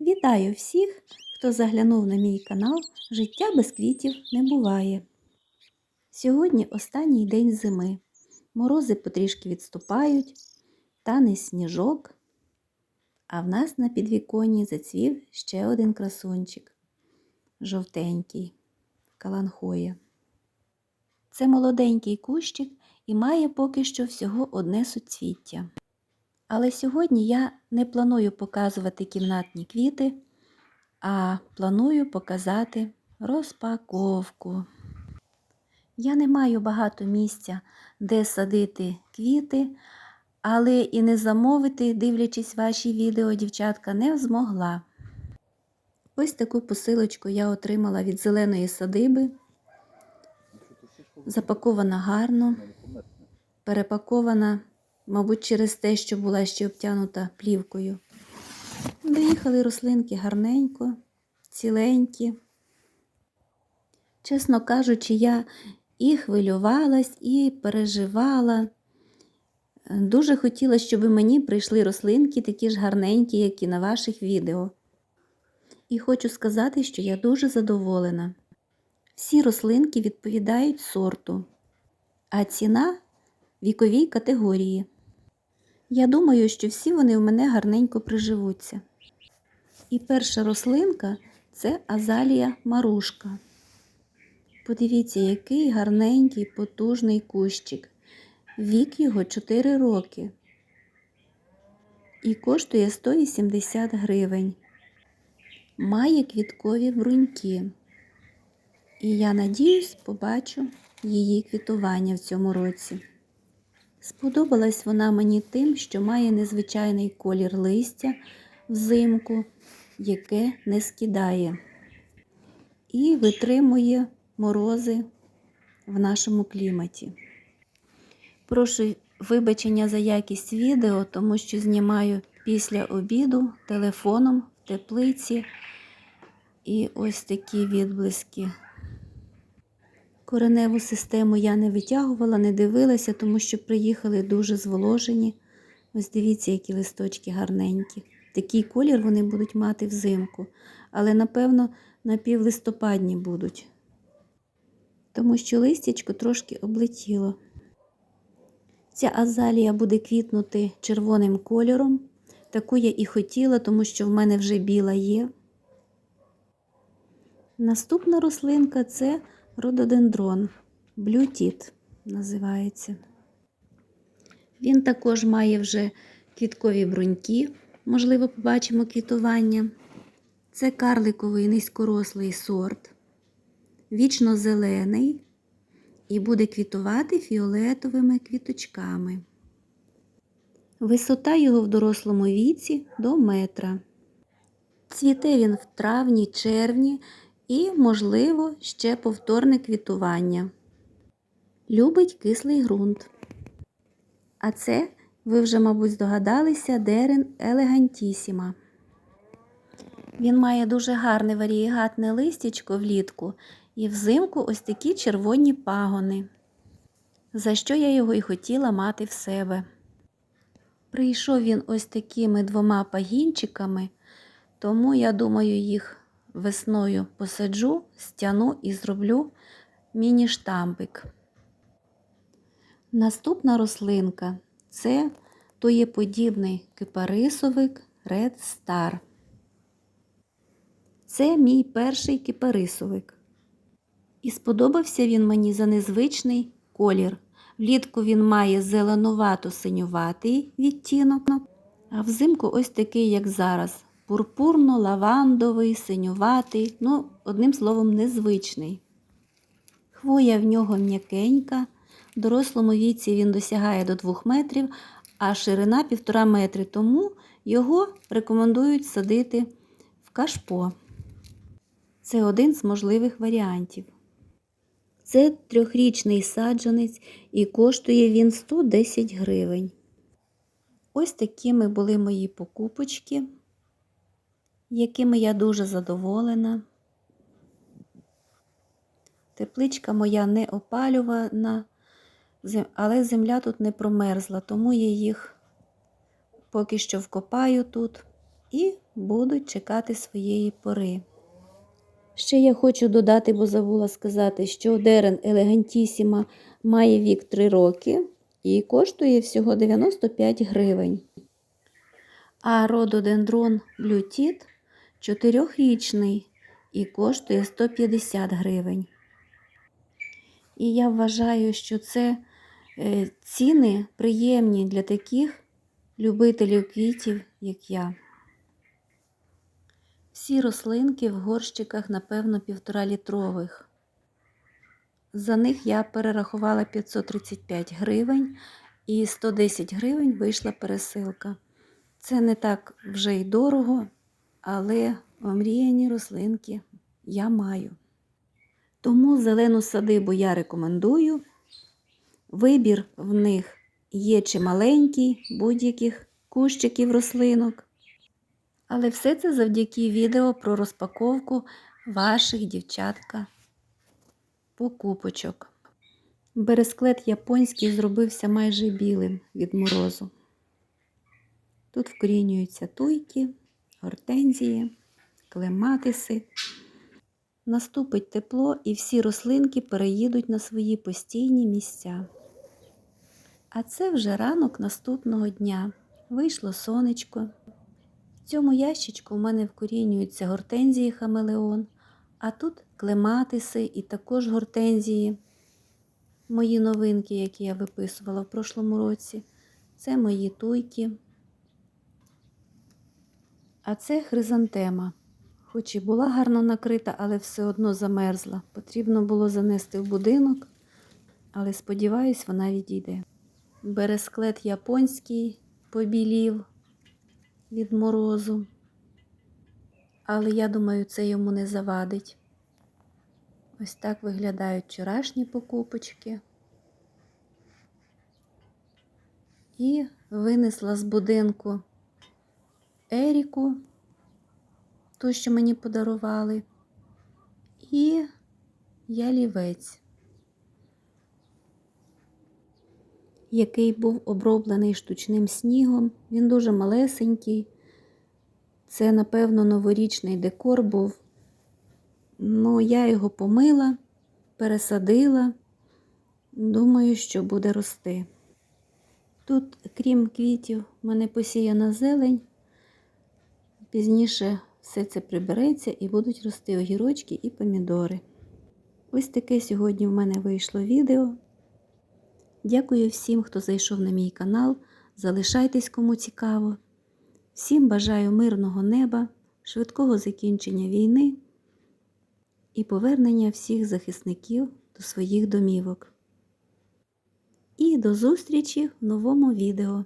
Вітаю всіх, хто заглянув на мій канал Життя без квітів не буває. Сьогодні останній день зими. Морози потрішки відступають, тане сніжок, а в нас на підвіконні зацвів ще один красунчик жовтенький каланхоя. Це молоденький кущик і має поки що всього одне суцвіття. Але сьогодні я не планую показувати кімнатні квіти, а планую показати розпаковку. Я не маю багато місця, де садити квіти, але і не замовити, дивлячись ваші відео, дівчатка, не змогла. Ось таку посилочку я отримала від зеленої садиби. Запакована гарно, перепакована, мабуть, через те, що була ще обтянута плівкою. Доїхали рослинки гарненько, ціленькі. Чесно кажучи, я і хвилювалась, і переживала. Дуже хотіла, щоб мені прийшли рослинки такі ж гарненькі, як і на ваших відео. І хочу сказати, що я дуже задоволена. Всі рослинки відповідають сорту, а ціна віковій категорії. Я думаю, що всі вони в мене гарненько приживуться. І перша рослинка це азалія марушка. Подивіться, який гарненький, потужний кущик. Вік його 4 роки. І коштує 180 гривень. Має квіткові бруньки. І я надіюсь, побачу її квітування в цьому році. Сподобалась вона мені тим, що має незвичайний колір листя взимку, яке не скидає, і витримує морози в нашому кліматі. Прошу вибачення за якість відео, тому що знімаю після обіду телефоном в теплиці. І ось такі відблиски. Кореневу систему я не витягувала, не дивилася, тому що приїхали дуже зволожені. Ось дивіться, які листочки гарненькі. Такий колір вони будуть мати взимку, але, напевно, напівлистопадні будуть, тому що листячко трошки облетіло. Ця азалія буде квітнути червоним кольором. Таку я і хотіла, тому що в мене вже біла є. Наступна рослинка це рододендрон, блютіт називається. Він також має вже квіткові бруньки, можливо, побачимо квітування. Це карликовий низькорослий сорт, вічно зелений і буде квітувати фіолетовими квіточками. Висота його в дорослому віці до метра. Цвіте він в травні, червні і, можливо, ще повторне квітування. Любить кислий ґрунт. А це, ви вже, мабуть, здогадалися, дерен елегантісіма. Він має дуже гарне варієгатне листячко влітку і взимку ось такі червоні пагони, за що я його і хотіла мати в себе. Прийшов він ось такими двома пагінчиками, тому я думаю, їх весною посаджу, стяну і зроблю міні-штампик. Наступна рослинка це тоєподібний кипарисовик Red Star. Це мій перший кипарисовик. І сподобався він мені за незвичний колір. Влітку він має зеленувато-синюватий відтінок, а взимку ось такий, як зараз, пурпурно-лавандовий, синюватий, ну, одним словом, незвичний. Хвоя в нього м'якенька, в дорослому віці він досягає до 2 метрів, а ширина 1,5 метри, тому його рекомендують садити в кашпо. Це один з можливих варіантів. Це трьохрічний саджанець і коштує він 110 гривень. Ось такими були мої покупочки, якими я дуже задоволена. Тепличка моя не опалювана, але земля тут не промерзла, тому я їх поки що вкопаю тут і будуть чекати своєї пори. Ще я хочу додати, бо забула сказати, що дерен елегантісіма має вік 3 роки і коштує всього 95 гривень. А рододендрон блютіт 4-річний і коштує 150 гривень. І я вважаю, що це е, ціни приємні для таких любителів квітів, як я. Всі рослинки в горщиках, напевно, півторалітрових. За них я перерахувала 535 гривень і 110 гривень вийшла пересилка. Це не так вже й дорого, але омріяні рослинки я маю. Тому зелену садибу я рекомендую. Вибір в них є чималенький, будь-яких кущиків рослинок. Але все це завдяки відео про розпаковку ваших дівчатка покупочок. Бересклет японський зробився майже білим від морозу. Тут вкорінюються туйки, гортензії, клематиси. Наступить тепло і всі рослинки переїдуть на свої постійні місця. А це вже ранок наступного дня. Вийшло сонечко. В цьому ящичку в мене вкорінюються гортензії хамелеон, а тут клематиси і також гортензії. Мої новинки, які я виписувала в прошлому році. Це мої туйки. А це хризантема. Хоч і була гарно накрита, але все одно замерзла. Потрібно було занести в будинок, але сподіваюсь, вона відійде. Бересклет японський побілів від морозу. Але я думаю, це йому не завадить. Ось так виглядають вчорашні покупочки. І винесла з будинку Еріку, ту, що мені подарували, і ялівець, який був оброблений штучним снігом. Він дуже малесенький. Це, напевно, новорічний декор був. Ну, я його помила, пересадила. Думаю, що буде рости. Тут, крім квітів, в мене посіяна зелень. Пізніше все це прибереться і будуть рости огірочки і помідори. Ось таке сьогодні в мене вийшло відео. Дякую всім, хто зайшов на мій канал. Залишайтесь кому цікаво. Всім бажаю мирного неба, швидкого закінчення війни і повернення всіх захисників до своїх домівок. І до зустрічі в новому відео.